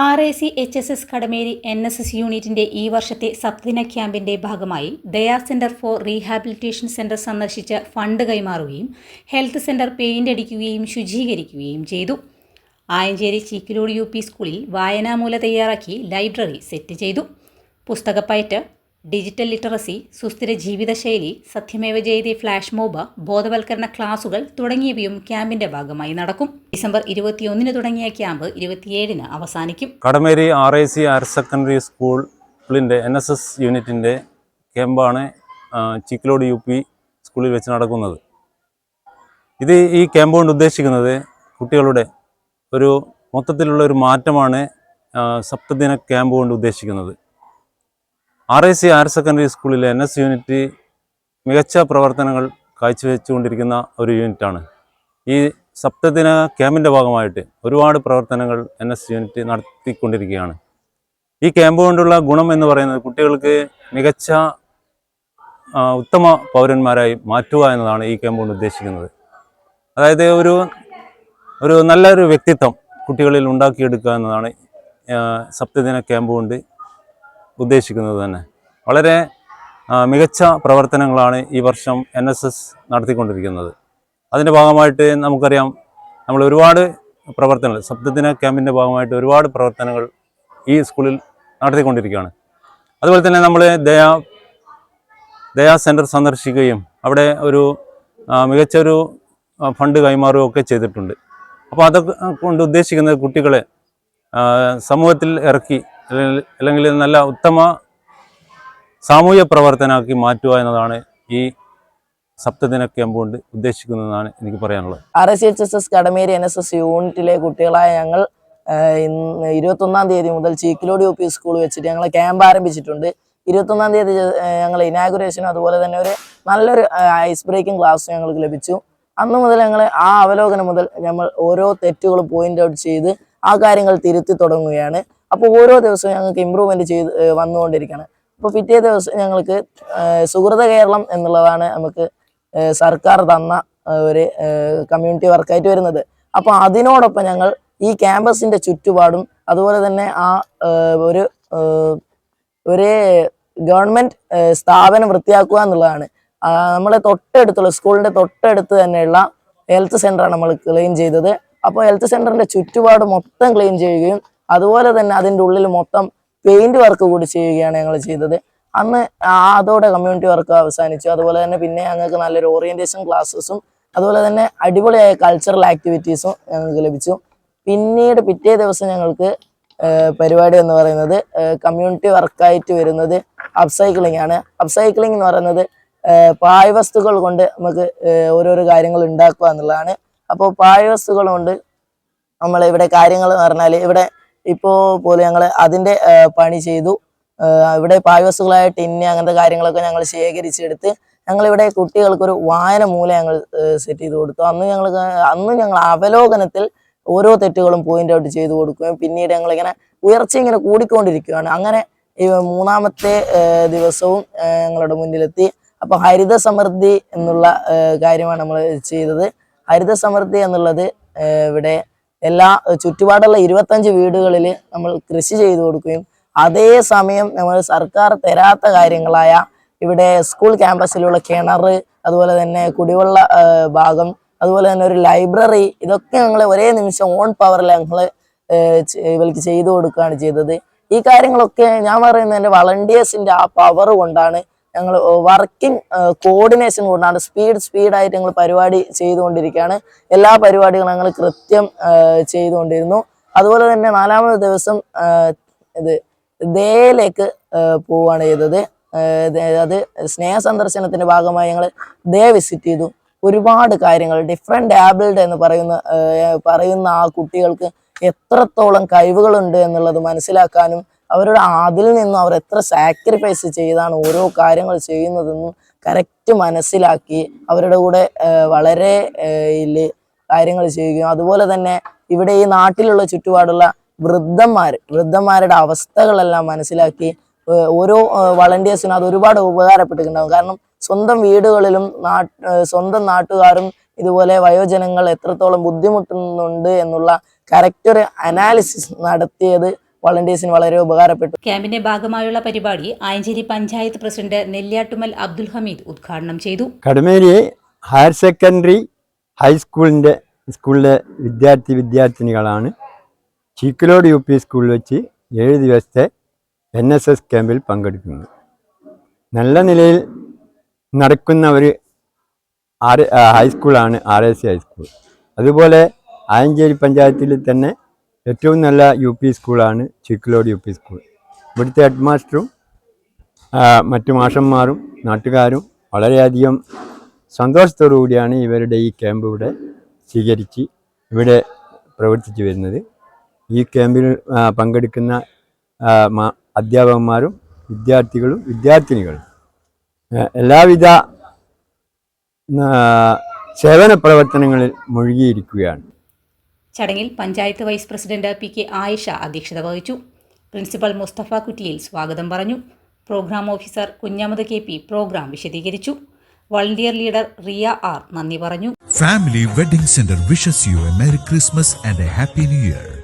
R A C H S S Kadameri N S S യൂണിറ്റിന്റെ ഈ വർഷത്തെ സപ്തദിന ക്യാമ്പിന്റെ ഭാഗമായി Daya centre for rehabilitation centre സന്ദർശിച്ച് ഫണ്ട് കൈമാറുകയും ഹെൽത്ത് സെന്റർ പെയിന്റ് അടിക്കുകയും ശുചീകരിക്കുകയും ചെയ്തു. ആയഞ്ചേരി ചീക്കിലോട് യു പി സ്കൂളിൽ വായനാമൂല തയ്യാറാക്കി ലൈബ്രറി സെറ്റ് ചെയ്തു. പുസ്തകപ്പയറ്റ് ഡിജിറ്റൽ ലിറ്ററസി സുസ്ഥിര ജീവിതശൈലി സത്യമേവ ജയതി ഫ്ലാഷ് മോബ് ബോധവൽക്കരണ ക്ലാസുകൾ തുടങ്ങിയവയും ക്യാമ്പിന്റെ ഭാഗമായി നടക്കും. ഡിസംബർ ഇരുപത്തിയൊന്നിന് തുടങ്ങിയ ക്യാമ്പ് ഇരുപത്തിയേഴിന് അവസാനിക്കും. Kadameri R I C higher secondary സ്കൂളിന്റെ എൻ എസ് എസ് യൂണിറ്റിന്റെ ക്യാമ്പാണ് ചിക്കിലോട് യു പി സ്കൂളിൽ വെച്ച് നടക്കുന്നത്. ഇത് ഈ ക്യാമ്പ് കൊണ്ട് ഉദ്ദേശിക്കുന്നത് കുട്ടികളുടെ ഒരു മൊത്തത്തിലുള്ള ഒരു മാറ്റമാണ് സപ്തദിന ക്യാമ്പ് കൊണ്ട് ഉദ്ദേശിക്കുന്നത്. R I C higher secondary സ്കൂളിലെ എൻ എസ് യൂണിറ്റ് മികച്ച പ്രവർത്തനങ്ങൾ കാഴ്ചവെച്ചുകൊണ്ടിരിക്കുന്ന ഒരു യൂണിറ്റാണ് ഈ സപ്തദിന ക്യാമ്പിന്റെ ഭാഗമായിട്ട് ഒരുപാട് പ്രവർത്തനങ്ങൾ എൻ എസ് യൂണിറ്റ് നടത്തിക്കൊണ്ടിരിക്കുകയാണ്. ഈ ക്യാമ്പ് കൊണ്ടുള്ള ഗുണം എന്ന് പറയുന്നത് കുട്ടികൾക്ക് മികച്ച ഉത്തമ പൗരന്മാരായി മാറ്റുക എന്നതാണ് ഈ ക്യാമ്പ് കൊണ്ട് ഉദ്ദേശിക്കുന്നത്. അതായത് ഒരു ഒരു നല്ലൊരു വ്യക്തിത്വം കുട്ടികളിൽ ഉണ്ടാക്കിയെടുക്കുക എന്നതാണ് സപ്തദിന ക്യാമ്പ് കൊണ്ട് ഉദ്ദേശിക്കുന്നത് തന്നെ. വളരെ മികച്ച പ്രവർത്തനങ്ങളാണ് ഈ വർഷം എൻ എസ് എസ് നടത്തിക്കൊണ്ടിരിക്കുന്നത്. അതിന്റെ ഭാഗമായിട്ട് നമുക്കറിയാം നമ്മൾ ഒരുപാട് പ്രവർത്തനങ്ങൾ സപ്തദിന ക്യാമ്പിന്റെ ഭാഗമായിട്ട് ഒരുപാട് പ്രവർത്തനങ്ങൾ ഈ സ്കൂളിൽ നടത്തിക്കൊണ്ടിരിക്കുകയാണ്. അതുപോലെ തന്നെ നമ്മൾ ദയാ ദയാ സെന്റർ സന്ദർശിക്കുകയും അവിടെ ഒരു മികച്ചൊരു ഫണ്ട് കൈമാറുകയും ഒക്കെ ചെയ്തിട്ടുണ്ട്. അപ്പോൾ അതൊക്കെ കൊണ്ട് ഉദ്ദേശിക്കുന്നത് കുട്ടികളെ സമൂഹത്തിൽ ഇറക്കി അല്ലെങ്കിൽ നല്ല ഉത്തമ സാമൂഹ്യ പ്രവർത്തനമാക്കി മാറ്റുക എന്നതാണ് ഈ സപ്തദിന ക്യാമ്പ് കൊണ്ട് ഉദ്ദേശിക്കുന്നതെന്നാണ് എനിക്ക് പറയാനുള്ളത്. R S H S S Kadameri N S S യൂണിറ്റിലെ കുട്ടികളായ ഞങ്ങൾ ഇന്ന് ഇന്ന് ഇരുപത്തൊന്നാം തീയതി മുതൽ ചീക്കിലോട് യു പി സ്കൂൾ വെച്ചിട്ട് ഞങ്ങൾ ക്യാമ്പ് ആരംഭിച്ചിട്ടുണ്ട്. ഇരുപത്തൊന്നാം തീയതി ഞങ്ങൾ ഇനാഗുറേഷനും അതുപോലെ തന്നെ ഒരു നല്ലൊരു ഐസ് ബ്രേക്കിംഗ് ക്ലാസ് ഞങ്ങൾക്ക് ലഭിച്ചു. അന്ന് മുതൽ ഞങ്ങൾ ആ അവലോകനം മുതൽ നമ്മൾ ഓരോ തെറ്റുകളും പോയിന്റ് ഔട്ട് ചെയ്ത് ആ കാര്യങ്ങൾ തിരുത്തി തുടങ്ങുകയാണ്. അപ്പോൾ ഓരോ ദിവസവും ഞങ്ങൾക്ക് ഇമ്പ്രൂവ്മെന്റ് ചെയ്ത് വന്നുകൊണ്ടിരിക്കുകയാണ്. അപ്പോൾ പിറ്റേ ദിവസം ഞങ്ങൾക്ക് സുഹൃത കേരളം എന്നുള്ളതാണ് നമുക്ക് സർക്കാർ തന്ന ഒരു കമ്മ്യൂണിറ്റി വർക്കായിട്ട് വരുന്നത്. അപ്പോൾ അതിനോടൊപ്പം ഞങ്ങൾ ഈ ക്യാമ്പസിന്റെ ചുറ്റുപാടും അതുപോലെ തന്നെ ആ ഒരു ഒരു ഗവൺമെന്റ് ഏഹ് സ്ഥാപനം വൃത്തിയാക്കുക എന്നുള്ളതാണ്. നമ്മളെ തൊട്ടടുത്തുള്ള സ്കൂളിന്റെ തൊട്ടടുത്ത് തന്നെയുള്ള ഹെൽത്ത് സെന്ററാണ് നമ്മൾ ക്ലെയിം ചെയ്തത്. അപ്പോൾ ഹെൽത്ത് സെന്ററിന്റെ ചുറ്റുപാട് മൊത്തം ക്ലീൻ ചെയ്യുകയും അതുപോലെ തന്നെ അതിന്റെ ഉള്ളിൽ മൊത്തം പെയിന്റ് വർക്ക് കൂടി ചെയ്യുകയാണ് ഞങ്ങൾ ചെയ്തത്. അന്ന് അതോടെ കമ്മ്യൂണിറ്റി വർക്ക് അവസാനിച്ചു. അതുപോലെ തന്നെ പിന്നെ ഞങ്ങൾക്ക് നല്ലൊരു ഓറിയന്റേഷൻ ക്ലാസ്സസും അതുപോലെ തന്നെ അടിപൊളിയായ കൾച്ചറൽ ആക്ടിവിറ്റീസും ഞങ്ങൾക്ക് ലഭിച്ചു. പിന്നീട് പിറ്റേ ദിവസം ഞങ്ങൾക്ക് പരിപാടി എന്ന് പറയുന്നത് കമ്മ്യൂണിറ്റി വർക്കായിട്ട് വരുന്നത് അപ്സൈക്ലിംഗ് ആണ്. അപ്സൈക്ലിംഗ് എന്ന് പറയുന്നത് പായ് വസ്തുക്കൾ കൊണ്ട് നമുക്ക് ഓരോരോ കാര്യങ്ങൾ ഉണ്ടാക്കുക എന്നുള്ളതാണ്. അപ്പോൾ പാഴ്വസ്തുക്കൾ കൊണ്ട് നമ്മൾ ഇവിടെ കാര്യങ്ങൾ എന്ന് പറഞ്ഞാൽ ഇവിടെ ഇപ്പോൾ പോലെ ഞങ്ങൾ അതിന്റെ പണി ചെയ്തു. ഇവിടെ പാഴ്വസ്തുക്കളായ ടിന്ന് അങ്ങനത്തെ കാര്യങ്ങളൊക്കെ ഞങ്ങൾ ശേഖരിച്ചെടുത്ത് ഞങ്ങളിവിടെ കുട്ടികൾക്കൊരു വായന മൂല ഞങ്ങൾ സെറ്റ് ചെയ്ത് കൊടുത്തു. അന്ന് ഞങ്ങൾ അന്ന് ഞങ്ങൾ അവലോകനത്തിൽ ഓരോ തെറ്റുകളും പോയിന്റ് ഔട്ട് ചെയ്ത് കൊടുക്കുകയും പിന്നീട് ഞങ്ങളിങ്ങനെ ഉയർച്ച ഇങ്ങനെ കൂടിക്കൊണ്ടിരിക്കുകയാണ്. അങ്ങനെ മൂന്നാമത്തെ ദിവസവും ഞങ്ങളുടെ മുന്നിലെത്തി. അപ്പോൾ ഹരിത സമൃദ്ധി എന്നുള്ള കാര്യമാണ് നമ്മൾ ചെയ്തത്. ഹരിത സമൃദ്ധി എന്നുള്ളത് ഇവിടെ എല്ലാ ചുറ്റുപാടുള്ള ഇരുപത്തഞ്ച് വീടുകളിൽ നമ്മൾ കൃഷി ചെയ്തു കൊടുക്കുകയും അതേ സമയം നമ്മൾ സർക്കാർ തരാത്ത കാര്യങ്ങളായ ഇവിടെ സ്കൂൾ ക്യാമ്പസിലുള്ള കിണർ അതുപോലെ തന്നെ കുടിവെള്ള ഭാഗം അതുപോലെ തന്നെ ഒരു ലൈബ്രറി ഇതൊക്കെ ഞങ്ങൾ ഒരേ നിമിഷം ഓൺ പവറിൽ ഞങ്ങൾ ഇവർക്ക് ചെയ്തു കൊടുക്കുകയാണ് ചെയ്തത്. ഈ കാര്യങ്ങളൊക്കെ ഞാൻ പറയുന്നത് എന്റെ വളണ്ടിയേഴ്സിന്റെ ആ പവർ കൊണ്ടാണ് ഞങ്ങൾ വർക്കിംഗ് കോർഡിനേഷൻ കൊണ്ടാണ് സ്പീഡ് സ്പീഡായിട്ട് ഞങ്ങൾ പരിപാടി ചെയ്തുകൊണ്ടിരിക്കുകയാണ്. എല്ലാ പരിപാടികളും ഞങ്ങൾ കൃത്യം ചെയ്തുകൊണ്ടിരുന്നു. അതുപോലെ തന്നെ നാലാമത് ദിവസം ഇത് ദേയിലേക്ക് പോവുകയാണ് ചെയ്തത്. അത് സ്നേഹ ഭാഗമായി ഞങ്ങൾ ദേ വിസിറ്റ് ചെയ്തു. ഒരുപാട് കാര്യങ്ങൾ ഡിഫറെന്റ് ആബിൾഡ് എന്ന് പറയുന്ന പറയുന്ന ആ കുട്ടികൾക്ക് എത്രത്തോളം കഴിവുകളുണ്ട് എന്നുള്ളത് മനസ്സിലാക്കാനും അവരുടെ അതിൽ നിന്നും അവർ എത്ര സാക്രിഫൈസ് ചെയ്താണ് ഓരോ കാര്യങ്ങൾ ചെയ്യുന്നതെന്നും കറക്റ്റ് മനസ്സിലാക്കി അവരുടെ കൂടെ വളരെ കാര്യങ്ങൾ ചെയ്യുകയും അതുപോലെ തന്നെ ഇവിടെ ഈ നാട്ടിലുള്ള ചുറ്റുപാടുള്ള വൃദ്ധന്മാർ വൃദ്ധന്മാരുടെ അവസ്ഥകളെല്ലാം മനസ്സിലാക്കി ഓരോ വളണ്ടിയേഴ്സിനും അത് ഒരുപാട് ഉപകാരപ്പെട്ടിട്ടുണ്ടാകും. കാരണം സ്വന്തം വീടുകളിലും സ്വന്തം നാട്ടുകാരും ഇതുപോലെ വയോജനങ്ങൾ എത്രത്തോളം ബുദ്ധിമുട്ടുന്നുണ്ട് എന്നുള്ള കറക്റ്റ് ഒരു അനാലിസിസ് നടത്തിയത് വളണ്ടിയേഴ്സിന് വളരെ ഉപകാരപ്പെട്ടു. ക്യാമ്പിന്റെ ഭാഗമായുള്ള പരിപാടി ആയഞ്ചേരി പഞ്ചായത്ത് പ്രസിഡന്റ് നെല്ലിയാട്ടുമൽ അബ്ദുൽ ഹമീദ് ഉദ്ഘാടനം ചെയ്തു. കടമേരി ഹയർ സെക്കൻഡറി ഹൈസ്കൂളിന്റെ സ്കൂളിലെ വിദ്യാർത്ഥി വിദ്യാർത്ഥിനികളാണ് ചീക്കലോട് യു പി സ്കൂളിൽ വെച്ച് ഏഴ് ദിവസത്തെ എൻ എസ് എസ് ക്യാമ്പിൽ പങ്കെടുക്കുന്നത്. നല്ല നിലയിൽ നടക്കുന്ന ഒരു R ഹൈസ്കൂളാണ് R A C high school. അതുപോലെ ആയഞ്ചേരി പഞ്ചായത്തിൽ തന്നെ ഏറ്റവും നല്ല യു പി സ്കൂളാണ് ചിക്കലോട് യു പി സ്കൂൾ ഇവിടുത്തെ ഹെഡ് മാസ്റ്ററും മറ്റു മാഷന്മാരും നാട്ടുകാരും വളരെയധികം സന്തോഷത്തോടു കൂടിയാണ് ഇവരുടെ ഈ ക്യാമ്പ് ഇവിടെ സ്വീകരിച്ച് ഇവിടെ പ്രവർത്തിച്ചു വരുന്നത്. ഈ ക്യാമ്പിൽ പങ്കെടുക്കുന്ന അധ്യാപകന്മാരും വിദ്യാർത്ഥികളും വിദ്യാർത്ഥിനികളും എല്ലാവിധ സേവന പ്രവർത്തനങ്ങളിൽ മുഴുകിയിരിക്കുകയാണ്. ചടങ്ങിൽ panchayat vice president P K Ayisha അധ്യക്ഷത വഹിച്ചു. പ്രിൻസിപ്പൽ മുസ്തഫ കുറ്റിയിൽ സ്വാഗതം പറഞ്ഞു. Program officer Kunhammad K P program വിശദീകരിച്ചു. വളണ്ടിയർ ലീഡർ റിയ ആർ നന്ദി പറഞ്ഞു. Family wedding centre wishes you a merry Christmas and a happy new Year.